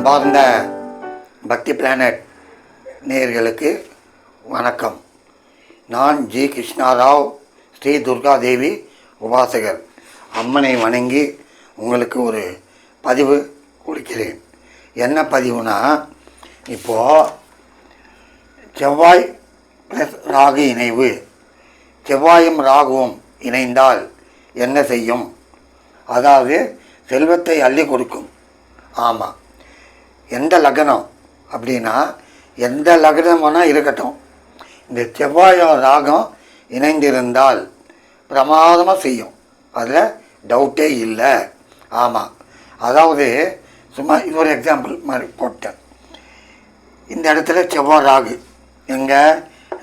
அன்பார்ந்த பக்தி பிளானட் நேயர்களுக்கு வணக்கம். நான் ஜி கிருஷ்ணாராவ் ஸ்ரீ துர்காதேவி உபாசகர். அம்மனை வணங்கி உங்களுக்கு ஒரு பதிவு கொடுக்கிறேன். என்ன பதிவுனா இப்போது செவ்வாய் ப்ளஸ் ராகு இணைவு. செவ்வாயும் ராகுவும் இணைந்தால் என்ன செய்யும்? அதாவது செல்வத்தை அள்ளி கொடுக்கும். ஆமாம் எந்த லக்னம் அப்படின்னா எந்த லக்னம் வேணால் இருக்கட்டும். இந்த செவ்வாயும் ராகம் இணைந்திருந்தால் பிரமாதமாக செய்யும். அதில் டவுட்டே இல்லை. ஆமாம் அதாவது சும்மா இது ஒரு எக்ஸாம்பிள் மாதிரி போட்டேன். இந்த இடத்துல செவ்வாய் ராகு. எங்கே?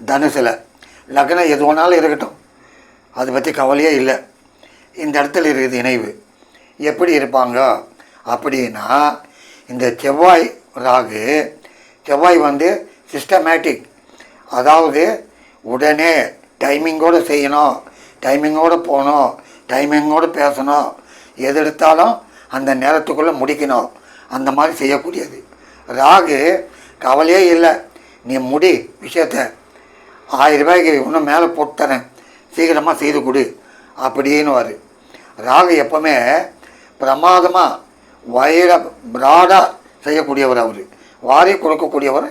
தனுசில். லக்னம் எது வேணாலும் இருக்கட்டும். அதை பற்றி கவலையே இல்லை. இந்த இடத்துல இருக்குது இணைவு. எப்படி இருப்பாங்க? அப்படின்னா இந்த செவ்வாய் ராகு செவ்வாய் வந்து சிஸ்டமேட்டிக் அதாவது உடனே டைமிங்கோடு செய்யணும் டைமிங்கோடு போகணும் டைமிங்கோடு பேசணும். எது எடுத்தாலும் அந்த நேரத்துக்குள்ளே முடிக்கணும். அந்த மாதிரி செய்யக்கூடியது. ராகு கவலையே இல்லை. நீ முடி விஷயத்த ஆயிரம் ரூபாய்க்கு இன்னும் மேலே போட்டு தரேன். சீக்கிரமாக செய்து கொடு. அப்படின்னு வார் ராகு எப்போவுமே பிரமாதமாக வயிற பிராடாக செய்யக்கூடியவர் அவர். வாரி கொடுக்கக்கூடியவர்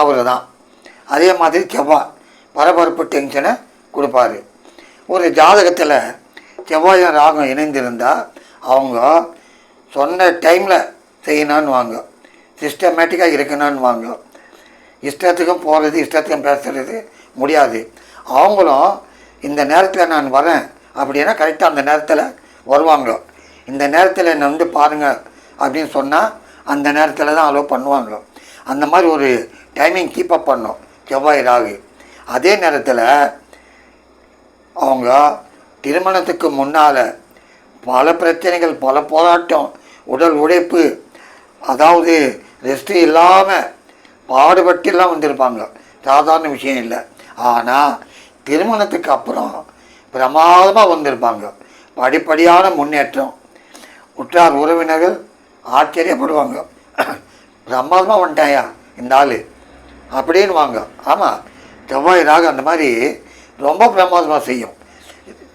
அவர் தான் அதே மாதிரி செவ்வாய் பரபரப்பு டென்ஷனை கொடுப்பாரு. ஒரு ஜாதகத்தில் செவ்வாயும் ராகம் இணைந்திருந்தால் அவங்க சொன்ன டைமில் செய்யணும்னு வாங்க. சிஸ்டமேட்டிக்காக இருக்கணும்னு வாங்க. இஷ்டத்துக்கும் போகிறது இஷ்டத்துக்கும் பேசுகிறது முடியாது. அவங்களும் இந்த நேரத்தில் நான் வரேன் அப்படின்னா கரெக்டாக அந்த நேரத்தில் வருவாங்க. இந்த நேரத்தில் என்னை வந்து பாருங்கள் அப்படின்னு சொன்னால் அந்த நேரத்தில் தான் அலோவ் பண்ணுவாங்க அந்த மாதிரி ஒரு டைமிங் கீப்பப் பண்ணோம் செவ்வாய் ராகு. அதே நேரத்தில் அவங்க திருமணத்துக்கு முன்னால் பல பிரச்சனைகள் பல போராட்டம் உடல் உழைப்பு அதாவது ரெஸ்ட்டு இல்லாமல் பாடுபட்டுலாம் வந்திருப்பாங்க. சாதாரண விஷயம் இல்லை. ஆனால் திருமணத்துக்கு அப்புறம் பிரமாதமாக வந்திருப்பாங்க. படிப்படியான முன்னேற்றம். உற்றார் உறவினர்கள் ஆச்சரியப்படுவாங்க. பிரமாதமாக வந்துட்டாயா இந்த ஆள்? அப்படின்னு வாங்க ஆமாம் செவ்வாய் ராகு அந்த மாதிரி ரொம்ப பிரமாதமாக செய்யும்.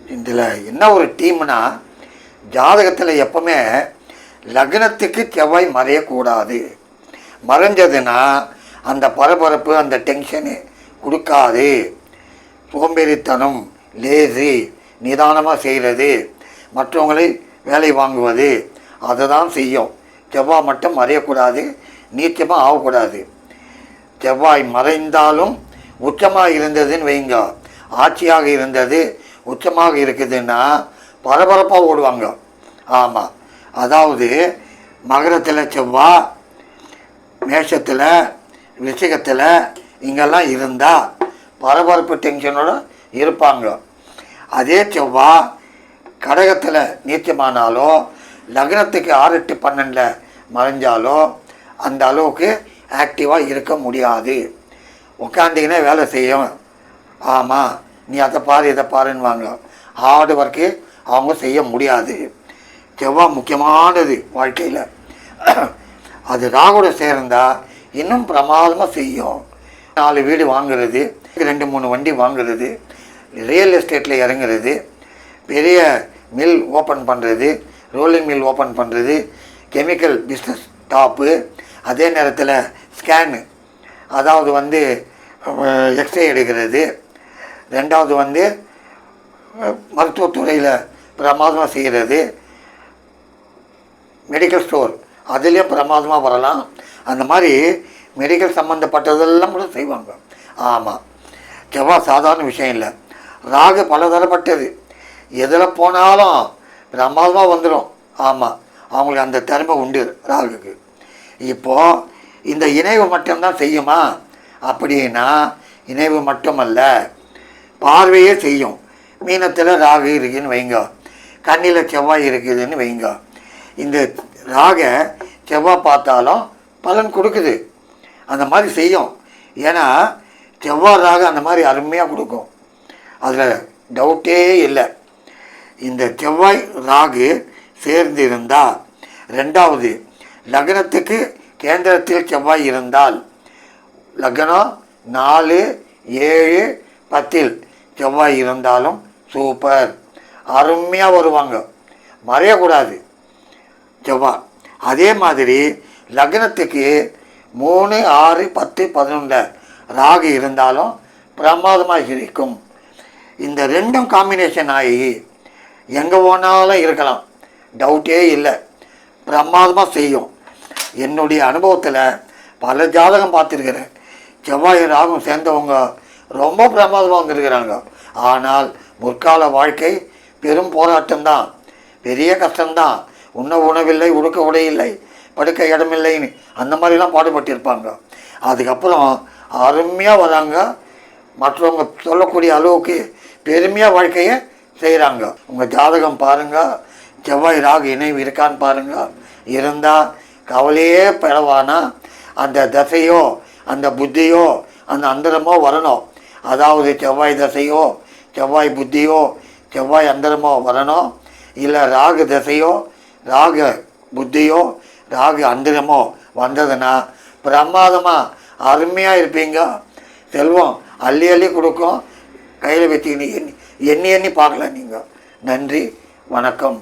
இதில் என்ன ஒரு டீம்னா ஜாதகத்தில் எப்பவுமே லக்னத்துக்கு செவ்வாய் மறையக்கூடாது. மறைஞ்சதுன்னா அந்த பரபரப்பு அந்த டென்ஷனு கொடுக்காது. சோம்பேறித்தனம் லேசி நிதானமாக செய்கிறது மற்றவங்களை வேலை வாங்குவது அதை தான் செய்யும். செவ்வாய் மட்டும் மறையக்கூடாது நீச்சமாக ஆகக்கூடாது. செவ்வாய் மறைந்தாலும் உச்சமாக இருந்ததுன்னு வைங்க. ஆட்சியாக இருந்தது உச்சமாக இருக்குதுன்னா பரபரப்பாக ஓடுவாங்க. ஆமாம் அதாவது மகரத்தில் செவ்வாய் மேஷத்தில் விஷயத்தில் இங்கெல்லாம் இருந்தால் பரபரப்பு டென்ஷனோட இருப்பாங்க. அதே செவ்வாய் கடகத்தில் நீச்சமானாலோ லக்னத்துக்கு ஆறு எட்டு பன்னெண்டில் மறைஞ்சாலோ அந்த அளவுக்கு ஆக்டிவாக இருக்க முடியாது. உட்காந்திங்கன்னா வேலை செய்யும். ஆமாம் நீ அதை பாரு இதை பாருன்னுவாங்க. ஹார்டு ஒர்க்கு அவங்க செய்ய முடியாது. செவ்வாய் முக்கியமானது வாழ்க்கையில். அது ராகுட சேர்ந்தால் இன்னும் பிரமாதமாக செய்யும். நாலு வீடு வாங்குறது ரெண்டு மூணு வண்டி வாங்குறது ரியல் எஸ்டேட்டில் இறங்குறது பெரிய மில் ஓப்பன் பண்ணுறது ரோலிங் மில் ஓப்பன் பண்ணுறது கெமிக்கல் பிஸ்னஸ் டாப்பு அதே நேரத்தில் ஸ்கேனு அதாவது வந்து எக்ஸ்ரே எடுக்கிறது. ரெண்டாவது வந்து மருத்துவத்துறையில் பிரமாதமாக செய்கிறது மெடிக்கல் ஸ்டோர் அதுலேயும் பிரமாதமாக வரலாம். அந்த மாதிரி மெடிக்கல் சம்மந்தப்பட்டதெல்லாம் கூட செய்வாங்க. ஆமாம் செவ்வாய் சாதாரண விஷயம் இல்லை. ராகு பலதரப்பட்டது. எதில் போனாலும் பிரமாதமாக வந்துடும் ஆமாம் அவங்களுக்கு அந்த திறமை உண்டு ராகுக்கு இப்போது இந்த இணைவு மட்டும்தான் செய்யுமா? அப்படின்னா இணைவு மட்டுமல்ல பார்வையே செய்யும். மீனத்தில் ராகு இருக்குதுன்னு வைங்க. கண்ணில் செவ்வாய் இருக்குதுன்னு வைங்க. இந்த ராக செவ்வாய் பார்த்தாலும் பலன் கொடுக்குது. அந்த மாதிரி செய்யும். ஏன்னா செவ்வாய் ராக அந்த மாதிரி அருமையாக கொடுக்கும். அதில் டவுட்டே இல்லை. இந்த செவ்வாய் ராகு சேர்ந்து இருந்தால் ரெண்டாவது லக்னத்துக்கு கேந்திரத்தில் செவ்வாய் இருந்தால் லக்னம் நாலு ஏழு பத்தில் செவ்வாய் இருந்தாலும் சூப்பர் அருமையாக வருவாங்க. மறையக்கூடாது. செவ்வாய். அதே மாதிரி லக்னத்துக்கு மூணு ஆறு பத்து பதினொன்றில் ராகு இருந்தாலும் பிரமாதமாக இருக்கும். இந்த ரெண்டும் காம்பினேஷன் ஆகி எங்கே போனாலும் இருக்கலாம். டவுட்டே இல்லை. பிரமாதமாக செய்யும். என்னுடைய அனுபவத்தில் பல ஜாதகம் பார்த்துருக்கிறேன். செவ்வாய் ராகும் சேர்ந்தவங்க ரொம்ப பிரமாதமாக வந்திருக்கிறாங்க. ஆனால் முற்கால வாழ்க்கை பெரும் போராட்டம்தான். பெரிய கஷ்டம்தான். உண்ண உணவில்லை உடுக்க உடையில்லை படுக்க இடமில்லைன்னு அந்த மாதிரிலாம் பாடுபட்டிருப்பாங்க. அதுக்கப்புறம் அருமையாக வராங்க. மற்றவங்க சொல்லக்கூடிய அளவுக்கு பெருமையாக வாழ்க்கையை செய்கிறாங்க உங்கள் ஜாதகம் பாருங்கள் செவ்வாய் ராகு இணைவு இருக்கான்னு பாருங்கள் இருந்தால் கவலையே பெறவானா அந்த தசையோ அந்த புத்தியோ அந்த அந்தரமோ வரணும். அதாவது செவ்வாய் தசையோ செவ்வாய் புத்தியோ செவ்வாய் அந்தரமோ வரணும். இல்லை ராகு தசையோ ராகு புத்தியோ ராகு அந்தரமோ வந்ததுன்னா பிரமாதமாக அருமையாக இருப்பீங்க. செல்வம் அள்ளி அள்ளி கொடுக்கும். கையில் வச்சுக்கின்னு எண்ணி எண்ணி எண்ணி பார்க்கலாம் நீங்கள் நன்றி வணக்கம்.